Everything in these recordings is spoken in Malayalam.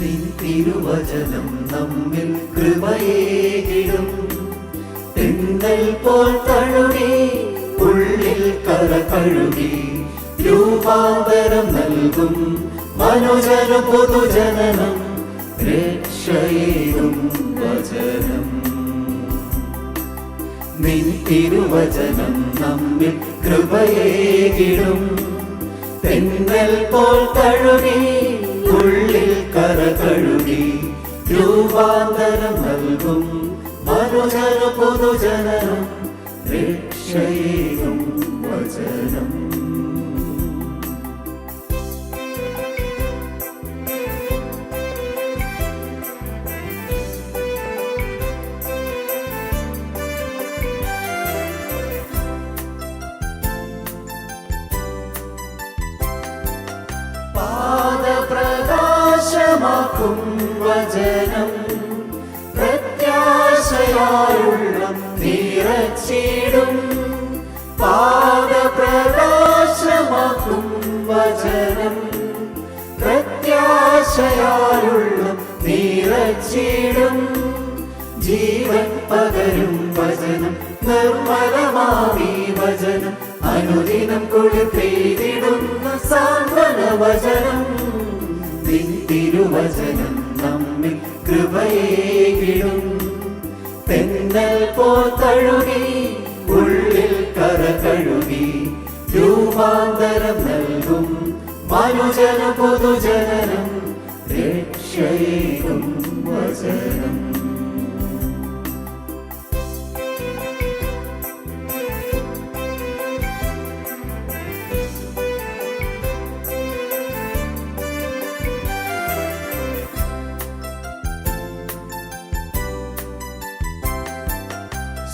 നിൻ തിരുവചനം നമ്മിൽ കൃപയേകിടും തെന്നൽ പോൽ ഉള്ളിൽ കര രൂപാന്തരം നൽകും. മനുജന പൊതുജനനം രക്ഷയേകും വചനം. നമ്മിൽ കൃപയേകിടും തെന്നൽ പോൽ തഴുകി ഉള്ളിൽ കര കഴുകി രൂപാന്തരം നൽകും മനുജന പൊതുജനം രക്ഷയേകും വചനം. പാദപ്രകാശമാക്കും വചനം പ്രത്യാശയായുള്ള നിറച്ചിടും. പാദപ്രകാശമാക്കും വചനം പ്രത്യാശയാലുള്ള നിറച്ചിടും. ജീവൻ പകരും വചനം നിർമ്മലമാവി വചനം. അനുദിനം കുളി സാന്ത്വന വചനം തിരുവചനം നമ്മിൽ കൃപയേകിടും തെന്നൽ പോ തഴുകി ഉള്ളിൽ കര കഴുകി രൂപാന്തരം നൽകും. മനുജന പൊതുജനനം രക്ഷയേകും വചനം.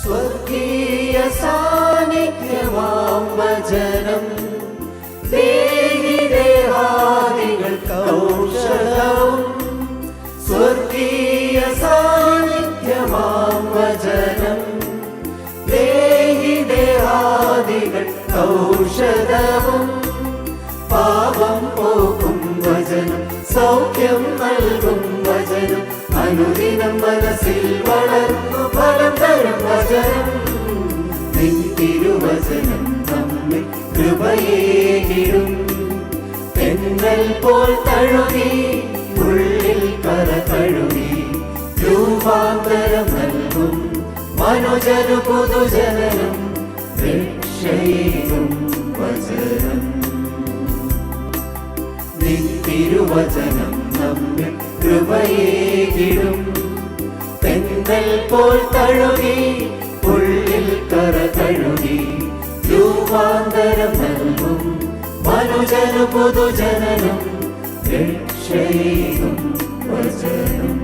സ്വർഗീയ സാന്നിധ്യമാം വചനം. കൗശലവും. സ്വർഗീയ സാന്നിധ്യമാം വചനം. ഔഷധവും പാപം പോക്കും വചനം. സൗഖ്യം നൽകും വചനം. അനുദിനം മനസ്സിൽ വളർന്നു തെന്നൽ പോൽ തഴുകി ഉള്ളിൽ കര കഴുകി രൂപാന്തരം നൽകും. മനുജനു പൊതുജനനം രക്ഷയും വചനം. തിരുവചനം നമ്മിൽ കൃപയേകിടും. തെന്നൽ പോൽ തഴുകി ഉള്ളിൽ കര കഴുകി രൂപാന്തരം നൽകും. മനുജനു പൊതുജനനം രക്ഷയും വചനം